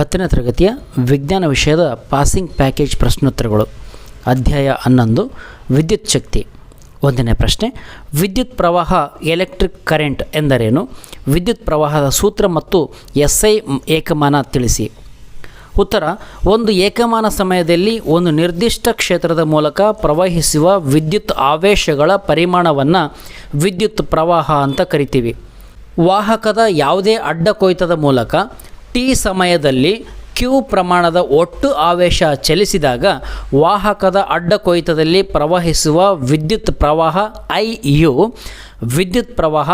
ಹತ್ತನೇ ತರಗತಿಯ ವಿಜ್ಞಾನ ವಿಷಯದ ಪಾಸಿಂಗ್ ಪ್ಯಾಕೇಜ್ ಪ್ರಶ್ನೋತ್ತರಗಳು. ಅಧ್ಯಾಯ ಹನ್ನೊಂದು, ವಿದ್ಯುತ್ ಶಕ್ತಿ. ಒಂದನೇ ಪ್ರಶ್ನೆ, ವಿದ್ಯುತ್ ಪ್ರವಾಹ ಎಲೆಕ್ಟ್ರಿಕ್ ಕರೆಂಟ್ ಎಂದರೇನು? ವಿದ್ಯುತ್ ಪ್ರವಾಹದ ಸೂತ್ರ ಮತ್ತು ಎಸ್ ಐ ಏಕಮಾನ ತಿಳಿಸಿ. ಉತ್ತರ, ಒಂದು ಏಕಮಾನ ಸಮಯದಲ್ಲಿ ಒಂದು ನಿರ್ದಿಷ್ಟ ಕ್ಷೇತ್ರದ ಮೂಲಕ ಪ್ರವಹಿಸುವ ವಿದ್ಯುತ್ ಆವೇಶಗಳ ಪರಿಮಾಣವನ್ನು ವಿದ್ಯುತ್ ಪ್ರವಾಹ ಅಂತ ಕರಿತೀವಿ. ವಾಹಕದ ಯಾವುದೇ ಅಡ್ಡ ಕೊಯ್ತದ ಮೂಲಕ ಟಿ ಸಮಯದಲ್ಲಿ ಕ್ಯೂ ಪ್ರಮಾಣದ ಒಟ್ಟು ಆವೇಶ ಚಲಿಸಿದಾಗ ವಾಹಕದ ಅಡ್ಡ ಕೊಯ್ತದಲ್ಲಿ ಪ್ರವಹಿಸುವ ವಿದ್ಯುತ್ ಪ್ರವಾಹ ಐ ಯು, ವಿದ್ಯುತ್ ಪ್ರವಾಹ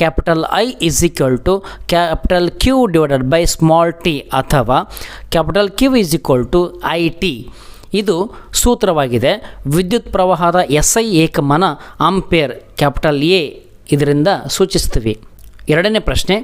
capital I is equal to capital Q divided by small T ಅಥವಾ capital Q is equal to I T. ಇದು ಸೂತ್ರವಾಗಿದೆ. ವಿದ್ಯುತ್ ಪ್ರವಾಹದ ಎಸ್ ಐ ಏಕಮಾನ ಆಂಪೇರ್ ಕ್ಯಾಪಿಟಲ್ ಎ ಇದರಿಂದ ಸೂಚಿಸ್ತೀವಿ ಎರಡನೇ ಪ್ರಶ್ನೆ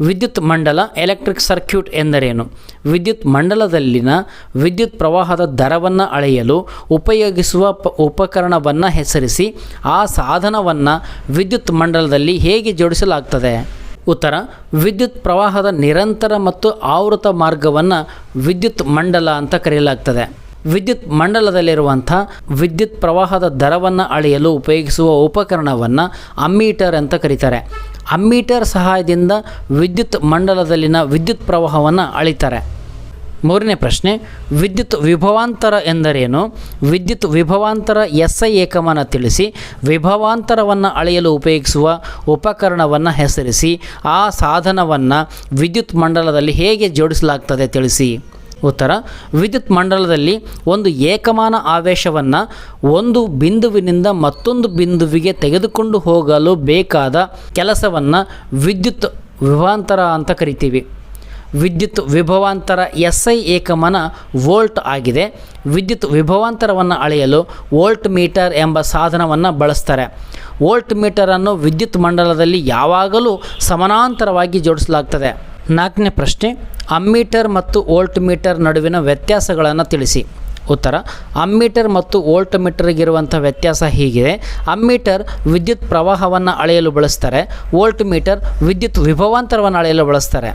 ವಿದ್ಯುತ್ ಮಂಡಲ ಎಲೆಕ್ಟ್ರಿಕ್ ಸರ್ಕ್ಯೂಟ್ ಎಂದರೇನು? ವಿದ್ಯುತ್ ಮಂಡಲದಲ್ಲಿನ ವಿದ್ಯುತ್ ಪ್ರವಾಹದ ದರವನ್ನು ಅಳೆಯಲು ಉಪಯೋಗಿಸುವ ಪ, ಉಪಕರಣವನ್ನು ಹೆಸರಿಸಿ, ಆ ಸಾಧನವನ್ನು ವಿದ್ಯುತ್ ಮಂಡಲದಲ್ಲಿ ಹೇಗೆ ಜೋಡಿಸಲಾಗ್ತದೆ? ಉತ್ತರ, ವಿದ್ಯುತ್ ಪ್ರವಾಹದ ನಿರಂತರ ಮತ್ತು ಆವೃತ ಮಾರ್ಗವನ್ನು ವಿದ್ಯುತ್ ಮಂಡಲ ಅಂತ ಕರೆಯಲಾಗ್ತದೆ. ವಿದ್ಯುತ್ ಮಂಡಲದಲ್ಲಿರುವಂಥ ವಿದ್ಯುತ್ ಪ್ರವಾಹದ ದರವನ್ನು ಅಳೆಯಲು ಉಪಯೋಗಿಸುವ ಉಪಕರಣವನ್ನು ಅಮ್ಮೀಟರ್ ಅಂತ ಕರೀತಾರೆ. ಅಮ್ಮೀಟರ್ ಸಹಾಯದಿಂದ ವಿದ್ಯುತ್ ಮಂಡಲದಲ್ಲಿನ ವಿದ್ಯುತ್ ಪ್ರವಾಹವನ್ನು ಅಳಿತಾರೆ. ಮೂರನೇ ಪ್ರಶ್ನೆ, ವಿದ್ಯುತ್ ವಿಭವಾಂತರ ಎಂದರೇನು? ವಿದ್ಯುತ್ ವಿಭವಾಂತರ ಎಸ್ ಐ ಏಕಮಾನ ತಿಳಿಸಿ, ವಿಭವಾಂತರವನ್ನು ಅಳೆಯಲು ಉಪಯೋಗಿಸುವ ಉಪಕರಣವನ್ನು ಹೆಸರಿಸಿ, ಆ ಸಾಧನವನ್ನು ವಿದ್ಯುತ್ ಮಂಡಲದಲ್ಲಿ ಹೇಗೆ ಜೋಡಿಸಲಾಗ್ತದೆ ತಿಳಿಸಿ. ಉತ್ತರ, ವಿದ್ಯುತ್ ಮಂಡಲದಲ್ಲಿ ಒಂದು ಏಕಮಾನ ಆವೇಶವನ್ನು ಒಂದು ಬಿಂದುವಿನಿಂದ ಮತ್ತೊಂದು ಬಿಂದುವಿಗೆ ತೆಗೆದುಕೊಂಡು ಹೋಗಲು ಬೇಕಾದ ಕೆಲಸವನ್ನು ವಿದ್ಯುತ್ ವಿಭವಾಂತರ ಅಂತ ಕರಿತೀವಿ. ವಿದ್ಯುತ್ ವಿಭವಾಂತರ ಎಸ್ ಐ ಏಕಮಾನ ವೋಲ್ಟ್ ಆಗಿದೆ. ವಿದ್ಯುತ್ ವಿಭವಾಂತರವನ್ನು ಅಳೆಯಲು ವೋಲ್ಟ್ ಮೀಟರ್ ಎಂಬ ಸಾಧನವನ್ನು ಬಳಸ್ತಾರೆ. ವೋಲ್ಟ್ ಮೀಟರನ್ನು ವಿದ್ಯುತ್ ಮಂಡಲದಲ್ಲಿ ಯಾವಾಗಲೂ ಸಮಾನಾಂತರವಾಗಿ ಜೋಡಿಸಲಾಗ್ತದೆ. ನಾಲ್ಕನೇ ಪ್ರಶ್ನೆ ಅಮ್ಮೀಟರ್ ಮತ್ತು ವೋಲ್ಟ್ ಮೀಟರ್ ನಡುವಿನ ವ್ಯತ್ಯಾಸಗಳನ್ನು ತಿಳಿಸಿ. ಉತ್ತರ, ಅಮ್ಮೀಟರ್ ಮತ್ತು ವೋಲ್ಟ್ ಮೀಟರ್ಗಿರುವಂಥ ವ್ಯತ್ಯಾಸ ಹೀಗಿದೆ. ಅಮ್ಮೀಟರ್ ವಿದ್ಯುತ್ ಪ್ರವಾಹವನ್ನು ಅಳೆಯಲು ಬಳಸ್ತಾರೆ ವೋಲ್ಟ್ ಮೀಟರ್ ವಿದ್ಯುತ್ ವಿಭವಾಂತರವನ್ನು ಅಳೆಯಲು ಬಳಸ್ತಾರೆ.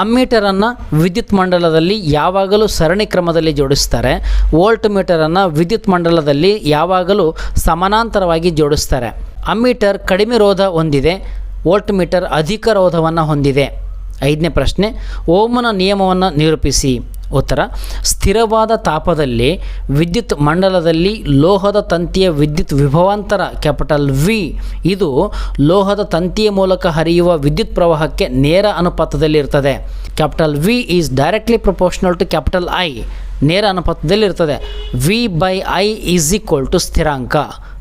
ಅಮ್ಮೀಟರನ್ನು ವಿದ್ಯುತ್ ಮಂಡಲದಲ್ಲಿ ಯಾವಾಗಲೂ ಸರಣಿ ಕ್ರಮದಲ್ಲಿ ಜೋಡಿಸ್ತಾರೆ ವೋಲ್ಟ್ ಮೀಟರನ್ನು ವಿದ್ಯುತ್ ಮಂಡಲದಲ್ಲಿ ಯಾವಾಗಲೂ ಸಮಾನಾಂತರವಾಗಿ ಜೋಡಿಸ್ತಾರೆ. ಅಮ್ಮೀಟರ್ ಕಡಿಮೆ ರೋಧ ಹೊಂದಿದೆ ವೋಲ್ಟ್ ಮೀಟರ್ ಅಧಿಕ ರೋಧವನ್ನು ಹೊಂದಿದೆ. ಐದನೇ ಪ್ರಶ್ನೆ, ಓಮನ ನಿಯಮವನ್ನು ನಿರೂಪಿಸಿ. ಉತ್ತರ, ಸ್ಥಿರವಾದ ತಾಪದಲ್ಲಿ ವಿದ್ಯುತ್ ಮಂಡಲದಲ್ಲಿ ಲೋಹದ ತಂತಿಯ ವಿದ್ಯುತ್ ವಿಭವಾಂತರ, ಕ್ಯಾಪಿಟಲ್ ವಿ ಇದು ಲೋಹದ ತಂತಿಯ ಮೂಲಕ ಹರಿಯುವ ವಿದ್ಯುತ್ ಪ್ರವಾಹಕ್ಕೆ ನೇರ ಅನುಪಾತದಲ್ಲಿರ್ತದೆ capital V is directly proportional to capital I ನೇರ ಅನುಪಾತದಲ್ಲಿರ್ತದೆ V by I is equal to ಸ್ಥಿರಾಂಕ,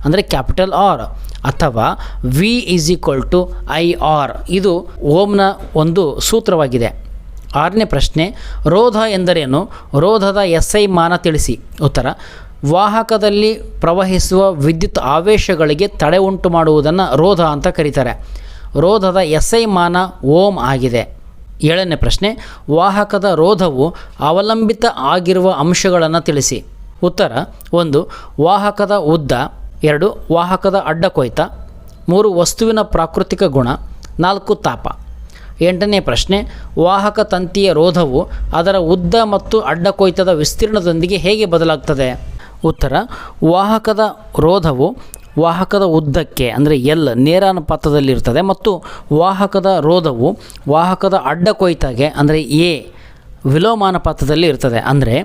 ಅಂದರೆ ಕ್ಯಾಪಿಟಲ್ ಆರ್ ಅಥವಾ V is equal to I R ಇದು ಓಮ್ನ ಒಂದು ಸೂತ್ರವಾಗಿದೆ. ಆರನೇ ಪ್ರಶ್ನೆ, ರೋಧ ಎಂದರೇನು? ರೋಧದ ಎಸ್ ಐ ಮಾನ ತಿಳಿಸಿ. ಉತ್ತರ, ವಾಹಕದಲ್ಲಿ ಪ್ರವಹಿಸುವ ವಿದ್ಯುತ್ ಆವೇಶಗಳಿಗೆ ತಡೆ ಉಂಟು ಮಾಡುವುದನ್ನು ರೋಧ ಅಂತ ಕರೀತಾರೆ. ರೋಧದ ಎಸ್ ಐ ಮಾನ ಓಮ್ ಆಗಿದೆ. ಏಳನೇ ಪ್ರಶ್ನೆ, ವಾಹಕದ ರೋಧವು ಅವಲಂಬಿತ ಆಗಿರುವ ಅಂಶಗಳನ್ನು ತಿಳಿಸಿ. ಉತ್ತರ, ಒಂದು, ವಾಹಕದ ಉದ್ದ ಎರಡು, ವಾಹಕದ ಅಡ್ಡ ಕೊಯ್ತ. ಮೂರು, ವಸ್ತುವಿನ ಪ್ರಾಕೃತಿಕ ಗುಣ. ನಾಲ್ಕು, ತಾಪ. ಎಂಟನೇ ಪ್ರಶ್ನೆ, ವಾಹಕ ತಂತಿಯ ರೋಧವು ಅದರ ಉದ್ದ ಮತ್ತು ಅಡ್ಡ ಕೊಯ್ತದ ವಿಸ್ತೀರ್ಣದೊಂದಿಗೆ ಹೇಗೆ ಬದಲಾಗ್ತದೆ? ಉತ್ತರ, ವಾಹಕದ ರೋಧವು ವಾಹಕದ ಉದ್ದಕ್ಕೆ, ಅಂದರೆ ಎಲ್, ನೇರಾನುಪಾತದಲ್ಲಿರ್ತದೆ ಮತ್ತು ವಾಹಕದ ರೋಧವು ವಾಹಕದ ಅಡ್ಡ ಕೊಯ್ತಗೆ, ಅಂದರೆ ಎ ವಿಲೋಮಾನುಪಾತದಲ್ಲಿ ಇರ್ತದೆ ಅಂದರೆ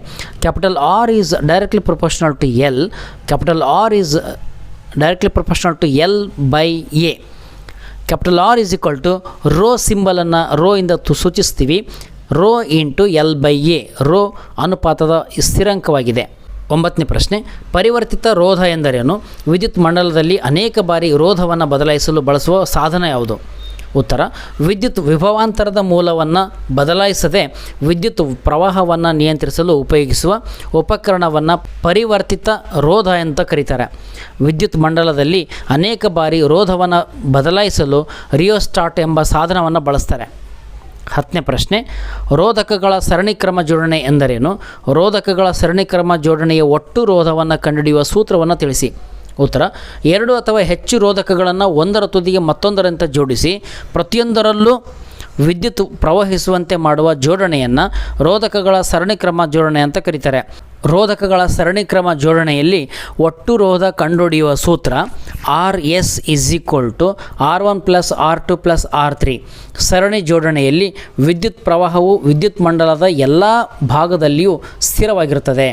capital R is directly proportional to L, capital R is directly proportional to L by A capital R is equal to rho ಸಿಂಬಲನ್ನು rho ಇಂದ ಸೂಚಿಸ್ತೀವಿ. Rho into L by A rho ಅನುಪಾತದ ಸ್ಥಿರಾಂಕವಾಗಿದೆ. ಒಂಬತ್ತನೇ ಪ್ರಶ್ನೆ. ಪರಿವರ್ತಿತ ರೋಧ ಎಂದರೇನು? ವಿದ್ಯುತ್ ಮಂಡಲದಲ್ಲಿ ಅನೇಕ ಬಾರಿ ರೋಧವನ್ನು ಬದಲಾಯಿಸಲು ಬಳಸುವ ಸಾಧನ ಯಾವುದು? ಉತ್ತರ, ವಿದ್ಯುತ್ ವಿಭವಾಂತರದ ಮೂಲವನ್ನು ಬದಲಾಯಿಸದೆ ವಿದ್ಯುತ್ ಪ್ರವಾಹವನ್ನು ನಿಯಂತ್ರಿಸಲು ಉಪಯೋಗಿಸುವ ಉಪಕರಣವನ್ನು ಪರಿವರ್ತಿತ ರೋಧ ಅಂತ ಕರೀತಾರೆ. ವಿದ್ಯುತ್ ಮಂಡಲದಲ್ಲಿ ಅನೇಕ ಬಾರಿ ರೋಧವನ್ನು ಬದಲಾಯಿಸಲು ರಿಯೋಸ್ಟಾಟ್ ಎಂಬ ಸಾಧನವನ್ನು ಬಳಸ್ತಾರೆ. ಹತ್ತನೇ ಪ್ರಶ್ನೆ, ರೋಧಕಗಳ ಸರಣಿಕ್ರಮ ಜೋಡಣೆ ಎಂದರೇನು? ರೋಧಕಗಳ ಸರಣಿಕ್ರಮ ಜೋಡಣೆಯ ಒಟ್ಟು ರೋಧವನ್ನು ಕಂಡುಹಿಡಿಯುವ ಸೂತ್ರವನ್ನು ತಿಳಿಸಿ. ಉತ್ತರ, ಎರಡು ಅಥವಾ ಹೆಚ್ಚು ರೋಧಕಗಳನ್ನು ಒಂದರ ತುದಿಗೆ ಮತ್ತೊಂದರಂತೆ ಜೋಡಿಸಿ, ಪ್ರತಿಯೊಂದರಲ್ಲೂ ವಿದ್ಯುತ್ ಪ್ರವಹಿಸುವಂತೆ ಮಾಡುವ ಜೋಡಣೆಯನ್ನು ರೋಧಕಗಳ ಸರಣಿ ಕ್ರಮ ಜೋಡಣೆ ಅಂತ ಕರೀತಾರೆ. ರೋಧಕಗಳ ಸರಣಿ ಕ್ರಮ ಜೋಡಣೆಯಲ್ಲಿ ಒಟ್ಟು ರೋಧ ಕಂಡುಹಿಡಿಯುವ ಸೂತ್ರ R S is equal to R one plus R two plus R three ಸರಣಿ ಜೋಡಣೆಯಲ್ಲಿ ವಿದ್ಯುತ್ ಪ್ರವಾಹವು ವಿದ್ಯುತ್ ಮಂಡಲದ ಎಲ್ಲ ಭಾಗದಲ್ಲಿಯೂ ಸ್ಥಿರವಾಗಿರುತ್ತದೆ.